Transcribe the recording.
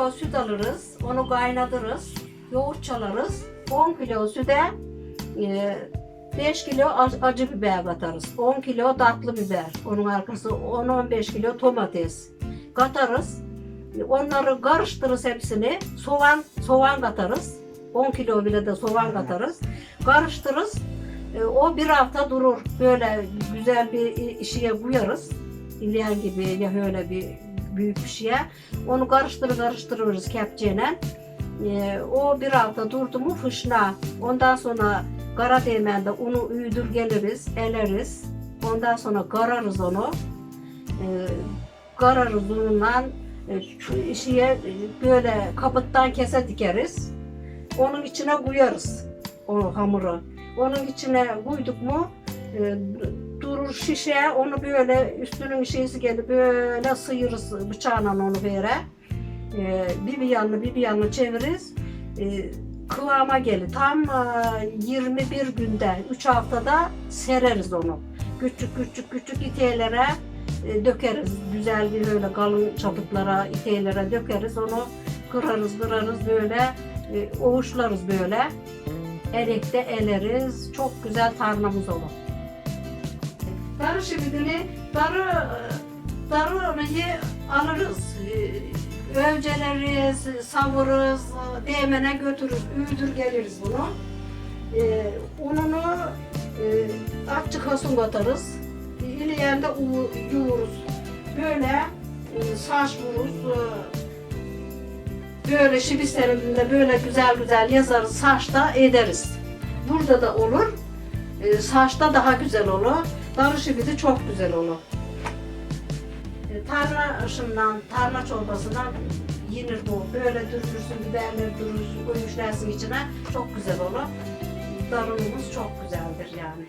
kilo süt alırız, onu kaynatırız, yoğurt çalarız. 10 kilo süte e, 5 kilo ac- acı biber katarız. 10 kilo tatlı biber. Onun arkası 10-15 kilo domates katarız. Onları karıştırırız hepsini. Soğan soğan katarız. 10 kilo bile de soğan katarız. Karıştırırız. E, O bir hafta durur. Böyle güzel bir işe koyarız. İlyan gibi ya öyle bir büyük bir şeye. Onu karıştırır karıştırırız kepçeyle. E, o bir hafta durdu mu fışna. Ondan sonra kara değmende unu üydür geliriz, eleriz. Ondan sonra kararız onu. E, kararız ununla e, şeye e, böyle kapıttan kese dikeriz. Onun içine koyarız o hamuru. Onun içine koyduk mu e, durur şişe onu böyle üstünün şeysi gelip böyle sıyırırız bıçağla onu böyle. E, bir bir yanını bir bir yanını çeviririz. E, kıvama gelir. Tam e, 21 günde, 3 haftada sereriz onu. Küçük küçük küçük itelere e, dökeriz. Güzel bir böyle kalın çapıklara, itelere dökeriz. Onu kırarız, kırarız böyle. E, ovuşlarız böyle. Elekte eleriz. Çok güzel tarlamız olur. Darı şibidini, darı, darıyı alırız. E, Övceleriz, savuruz, değmene götürürüz, üydür geliriz bunu. E, ununu e, açık hasun katarız. İleyen de u- yoğururuz. Böyle e, saç vururuz. E, böyle şibislerinde böyle güzel güzel yazarız. Saçta ederiz. Burada da olur. E, saçta daha güzel olur. Darı şibidi çok güzel olur. E, tarla aşından, tarla çorbasından yenir bu. Böyle dürürsün, biberleri dürürsün, koymuşlarsın içine. Çok güzel olur. Darımız çok güzeldir yani.